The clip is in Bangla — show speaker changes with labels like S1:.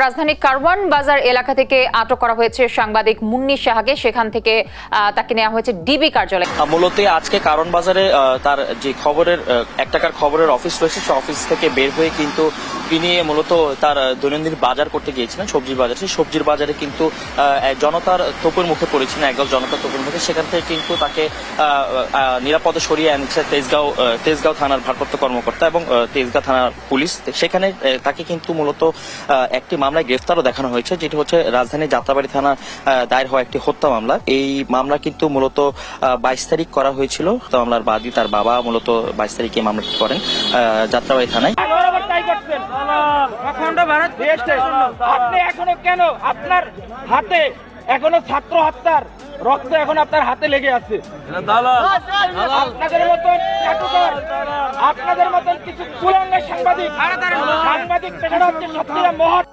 S1: রাজধানী কারওয়ান বাজার এলাকা থেকে আটক করা হয়েছে সাংবাদিক মুন্নি সাহাকে সেখান থেকে তাকে নেওয়া হয়েছে ডিবি কার্যালয়ে
S2: মূলত আজকে কারওয়ান বাজারে তার যে খবরের এক টাকার খবরের অফিস রয়েছে সে অফিস থেকে বের হয়ে কিন্তু তিনি মূলত তার দৈনন্দিন বাজার করতে গিয়েছিলেন সবজির বাজার সেই সবজির বাজারে কিন্তু জনতার তোপের মুখে পড়েছিলেন একদল জনতার তোপের মুখে সেখান থেকে কিন্তু তাকে নিরাপদে সরিয়ে আনছে তেজগাঁও তেজগাঁও থানার ভারপ্রাপ্ত কর্মকর্তা এবং তেজগাঁও থানার পুলিশ সেখানে তাকে কিন্তু মূলত একটি মামলায় গ্রেফতারও দেখানো হয়েছে যেটি হচ্ছে রাজধানী যাত্রাবাড়ি থানা দায়ের হওয়া একটি হত্যা মামলা এই মামলা কিন্তু মূলত বাইশ তারিখ করা হয়েছিল তো মামলার বাদী তার বাবা মূলত বাইশ তারিখে মামলাটি করেন যাত্রাবাড়ি থানায়
S3: এখনো কেন আপনার হাতে এখনো ছাত্র হত্যার রক্ত এখন আপনার হাতে লেগে আছে আপনাদের মতন আপনাদের মতন কিছু কুলাঙ্গের সাংবাদিক সাংবাদিক মহৎ